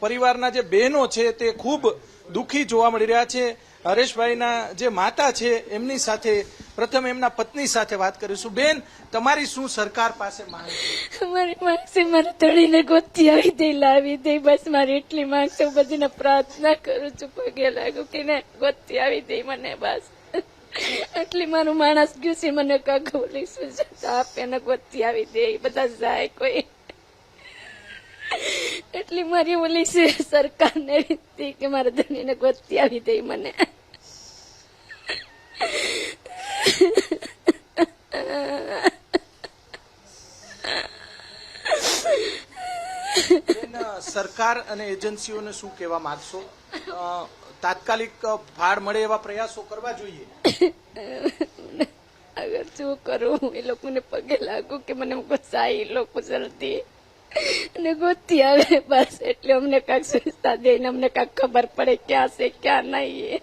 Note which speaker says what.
Speaker 1: પરિવારના જે બહેનો છે તે ખૂબ દુઃખી જોવા મળી રહ્યા છે. હરેશભાઈના જે માતા છે, એમની સાથે પ્રથમ એમના પત્ની સાથે વાત કરીશું. બેન, તમારી શું સરકાર પાસે
Speaker 2: મારી છે? મારે તળીને ગોતી આવી દે, લાવી દે, બસ મારી એટલી છે. બધીને પ્રાર્થના કરું છું, પગે લાગુ કે ને, ગોતી આવી દે મને બસ. એટલી મારું માણસ ગયું છે, મને કાંક બોલીશું આપે ને ગોતી આવી દે. બધા જાય કોઈ. એટલી મારી ઓલી છે સરકારને વિનંતી કે મારા ધણીને ગોતી આવી દે મને.
Speaker 1: સરકાર અને એજન્સીઓને શું કહેવા માંગશો? તાત્કાલિક ફાળ મળે એવા પ્રયાસો કરવા જોઈએ.
Speaker 2: અગર શું કરું? એ લોકોને પગે લાગુ કે મને ગુસ્સા એ લોકો જલ્દી? અને ગોતી આવે બસ, એટલે અમને કાંઈક સુવિધા દે અમને કાંઈક ખબર પડે ક્યાં છે, ક્યાં નહીં